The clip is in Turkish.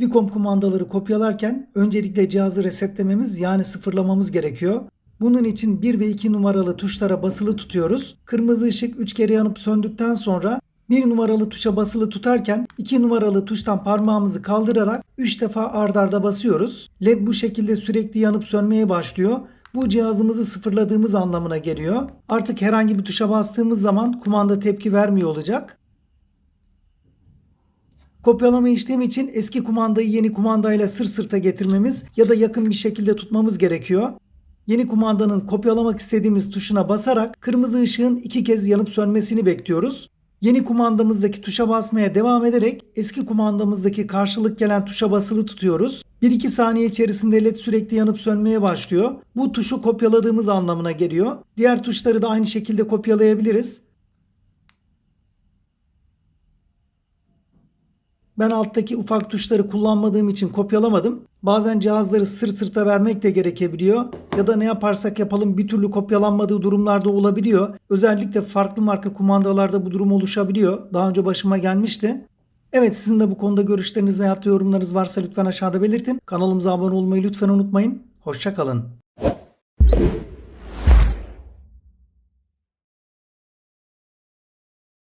Vicom kumandaları kopyalarken öncelikle cihazı resetlememiz yani sıfırlamamız gerekiyor. Bunun için 1 ve 2 numaralı tuşlara basılı tutuyoruz. Kırmızı ışık 3 kere yanıp söndükten sonra 1 numaralı tuşa basılı tutarken 2 numaralı tuştan parmağımızı kaldırarak 3 defa ard arda basıyoruz. LED bu şekilde sürekli yanıp sönmeye başlıyor. Bu cihazımızı sıfırladığımız anlamına geliyor. Artık herhangi bir tuşa bastığımız zaman kumanda tepki vermiyor olacak. Kopyalama işlemi için eski kumandayı yeni kumandayla sır sırta getirmemiz ya da yakın bir şekilde tutmamız gerekiyor. Yeni kumandanın kopyalamak istediğimiz tuşuna basarak kırmızı ışığın iki kez yanıp sönmesini bekliyoruz. Yeni kumandamızdaki tuşa basmaya devam ederek eski kumandamızdaki karşılık gelen tuşa basılı tutuyoruz. 1-2 saniye içerisinde led sürekli yanıp sönmeye başlıyor. Bu tuşu kopyaladığımız anlamına geliyor. Diğer tuşları da aynı şekilde kopyalayabiliriz. Ben alttaki ufak tuşları kullanmadığım için kopyalamadım. Bazen cihazları sır sırta vermek de gerekebiliyor. Ya da ne yaparsak yapalım bir türlü kopyalanmadığı durumlarda olabiliyor. Özellikle farklı marka kumandalarda bu durum oluşabiliyor. Daha önce başıma gelmişti. Evet sizin de bu konuda görüşleriniz veya yorumlarınız varsa lütfen aşağıda belirtin. Kanalımıza abone olmayı lütfen unutmayın. Hoşçakalın.